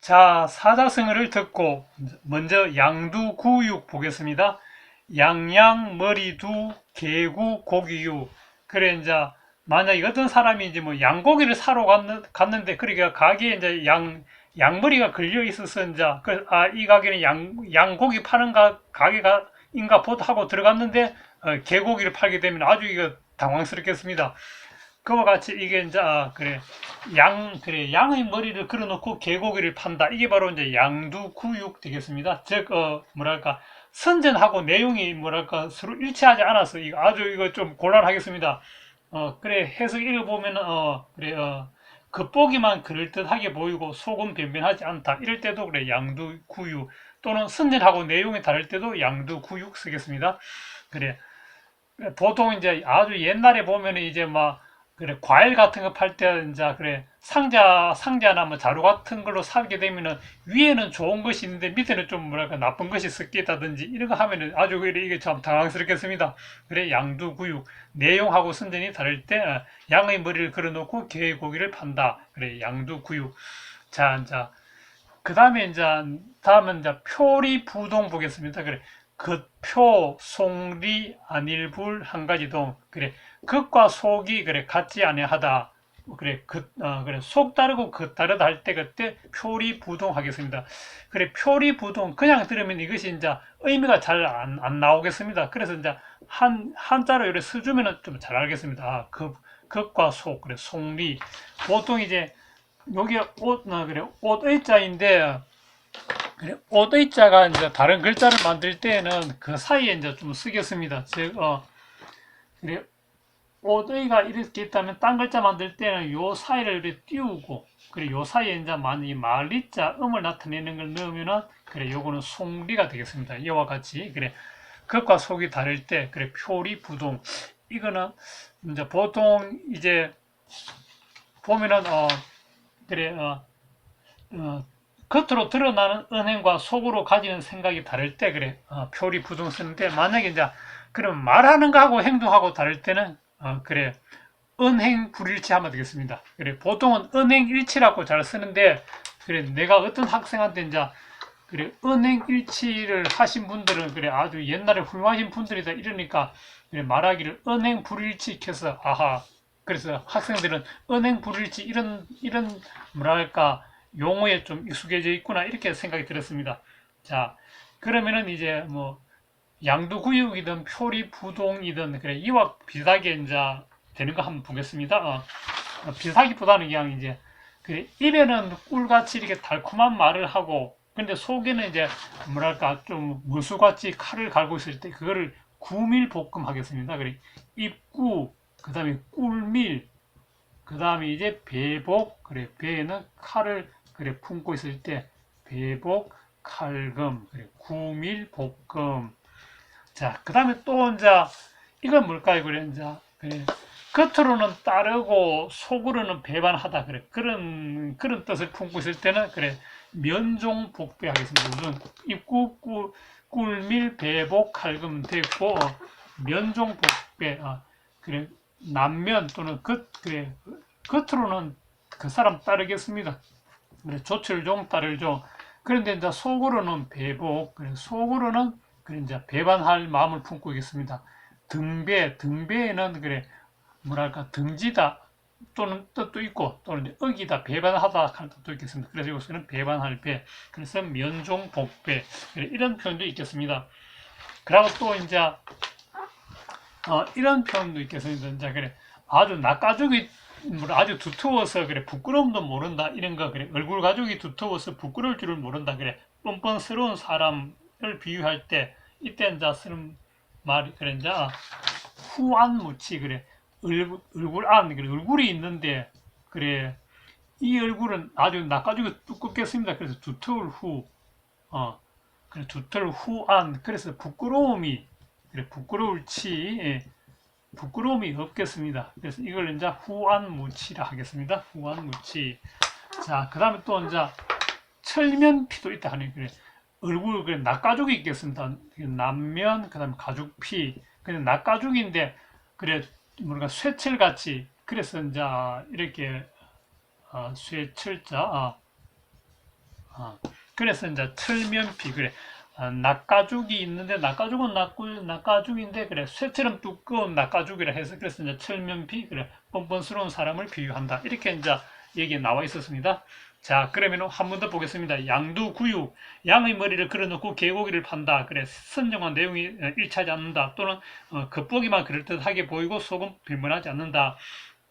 자, 사자성어를 듣고 먼저 양두구육 보겠습니다. 양양, 머리두, 개구, 고기유. 그래, 이제, 만약에 어떤 사람이 이제 뭐 양고기를 사러 갔는, 갔는 데, 그러니까 가게에 이제 양, 양머리가 걸려 있어서 이제, 그, 아, 이 가게는 양, 양고기 파는 가, 가게가, 인가 보다 하고 들어갔는데, 어, 개고기를 팔게 되면 아주 이거 당황스럽겠습니다. 그와 같이 이게 이제, 아, 그래. 양, 그래. 양의 머리를 걸어놓고 개고기를 판다. 이게 바로 이제 양두구육 되겠습니다. 즉, 어, 뭐랄까. 선전하고 내용이 뭐랄까 서로 일치하지 않아서 이거 아주 이거 좀 곤란하겠습니다. 어 그래 해석 읽어보면 어 그래 어 겉보기만 그럴듯하게 보이고 속은 변변하지 않다. 이럴 때도 그래 양두구육 또는 선전하고 내용이 다를 때도 양두구육 쓰겠습니다. 그래 보통 이제 아주 옛날에 보면 이제 막 그래 과일 같은 거 팔 때 이제 그래 상자 상자나 뭐 자루 같은 걸로 사게 되면은 위에는 좋은 것이 있는데 밑에는 좀 뭐랄까 나쁜 것이 섞여 있다든지 이런 거 하면은 아주 그래 이게 참 당황스럽겠습니다. 그래 양두구육 내용하고 선전이 다를 때 어, 양의 머리를 걸어놓고 개의 고기를 판다. 그래 양두구육. 자 이제 그 다음에 이제 다음은 이제 표리 부동 보겠습니다. 그래 겉표 송리 안일불 한 가지 동 그래 겉과 속이 그래 같지 아니하다. 그래 겉 어, 그래 속 다르고 겉 다르다 할 때 그때 표리 부동 하겠습니다. 그래 표리 부동 그냥 들으면 이것이 이제 의미가 잘안 안 나오겠습니다. 그래서 이제 한 한자로 이렇게 써주면은 좀 잘 알겠습니다. 아, 겉 겉과 속 그래 송리 보통 이제 여기 옷 어, 그래 옷 의자인데 오대자가 이제 다른 글자를 만들 때는 그 사이에 이제 좀 쓰겠습니다. 즉, 어, 그래, 오대가 이렇게 있다면 딴 글자 만들 때는 요 사이를 이렇게 띄우고, 그래, 요 사이에 이제 만약 이 말리자, 음을 나타내는 걸 넣으면은, 그래, 요거는 송리가 되겠습니다. 이와 같이, 그래, 극과 속이 다를 때, 그래, 표리, 부동. 이거는 이제 보통 이제 보면은, 어, 그래, 어, 어, 겉으로 드러나는 은행과 속으로 가지는 생각이 다를 때 그래. 어, 표리 부동 쓰는데 만약에 이제 그럼 말하는 거하고 행동하고 다를 때는 어, 그래. 은행 불일치 하면 되겠습니다. 그래. 보통은 은행 일치라고 잘 쓰는데 그래. 내가 어떤 학생한테 이제 그래 은행 일치를 하신 분들은 그래 아주 옛날에 훌륭하신 분들이다 이러니까 그래 말하기를 은행 불일치 켜서 아하. 그래서 학생들은 은행 불일치 이런 이런 뭐랄까 용어에 좀 익숙해져 있구나 이렇게 생각이 들었습니다. 자 그러면은 이제 뭐 양두구육이든 표리부동이든 그래 이와 비슷하게 이제 되는 거 한번 보겠습니다. 어, 어, 비슷하기보다는 그냥 이제 그래 입에는 꿀같이 이렇게 달콤한 말을 하고 근데 속에는 이제 뭐랄까 좀 무수같이 칼을 갈고 있을 때 그거를 구밀 볶음 하겠습니다. 그래 입구 그 다음에 꿀밀 그 다음에 이제 배복 그래 배에는 칼을 그래 품고 있을 때 배복 칼금 그래 구밀 볶음. 자그 다음에 또 이제 이건 뭘까요? 그래 이제 그래 겉으로는 따르고 속으로는 배반하다. 그래 그런 그런 뜻을 품고 있을 때는 그래 면종 복배 하겠습니다. 우선 입구 꿀, 꿀밀 배복 칼금 됐고 면종 복배 아, 그래 남면 또는 겉 그래 겉으로는 그 사람 따르겠습니다. 그래 조철종 따르죠. 그런데 이제 속으로는 배복, 속으로는 그래 이제 배반할 마음을 품고 있겠습니다. 등배, 등배에는 그래 뭐랄까 등지다 또는 뜻도 있고 또는 억이다 배반하다 하는 뜻도 있겠습니다. 그래서 이것은 배반할 배. 그래서 면종 복배 그래, 이런 표현도 있겠습니다. 그리고 또 이제 어, 이런 표현도 있겠습니다. 이제 그래 아주 뭐 아주 두터워서 그래 부끄러움도 모른다 이런 거 그래. 얼굴 가죽이 두터워서 부끄러울 줄을 모른다 그래. 뻔뻔스러운 사람을 비유할 때 이때 이제 쓰는 말이 그래 이제 후안무치 그래. 얼굴, 얼굴 안 그래. 얼굴이 있는데 그래. 이 얼굴은 아주 낯가죽이 두껍겠습니다. 그래서 두터울 후어 그래 두터울 후안. 그래서 부끄러움이 그래 부끄러울 치 예. 부끄러움이 없겠습니다. 그래서 이걸 이제 후안무치라 하겠습니다. 후안무치. 자, 그 다음에 또 이제 철면피도 있다 하니 그래. 얼굴 그래 낯가죽이 있겠습니다. 남면 그다음에 가죽피. 그냥 낯가죽인데 그래 뭔가 쇠철 같이 그래서 이제 이렇게 어, 쇠철자 어, 어. 그래서 이제 철면피 그래. 아, 낙가죽이 있는데 낙가죽은 낙구, 낙가죽인데 그래 쇠처럼 두꺼운 낙가죽이라 해서 그래서 이제 철면피 그래 뻔뻔스러운 사람을 비유한다 이렇게 이제 얘기 나와 있었습니다. 자 그러면 한 번 더 보겠습니다. 양두구육 양의 머리를 걸어놓고 개고기를 판다. 그래 선정한 내용이 어, 일치하지 않는다. 또는 어, 겉보기만 그럴듯하게 보이고 속은 빌문하지 않는다.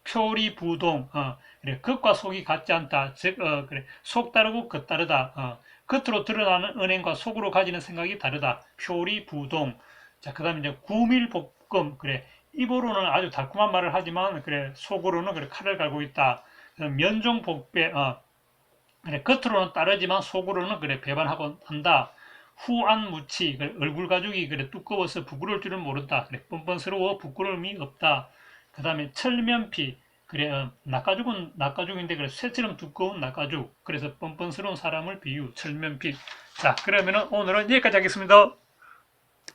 표리부동 어, 그래 겉과 속이 같지 않다. 즉 어, 그래 속 다르고 겉 다르다. 어, 겉으로 드러나는 은행과 속으로 가지는 생각이 다르다. 표리 부동. 자, 그 다음에 이제 구밀볶음. 그래. 입으로는 아주 달콤한 말을 하지만, 그래. 속으로는 그래. 칼을 갈고 있다. 그다음 면종복배. 어. 그래. 겉으로는 따르지만 속으로는 그래. 배반하고 한다. 후안무치. 그래. 얼굴 가죽이 그래. 두꺼워서 부끄러울 줄은 모른다. 그래. 뻔뻔스러워 부끄러움이 없다. 그 다음에 철면피. 그래, 어, 낙가죽은 낙가죽인데 그래 쇠처럼 두꺼운 낙가죽. 그래서 뻔뻔스러운 사람을 비유 철면피. 자, 그러면은 오늘은 여기까지 하겠습니다.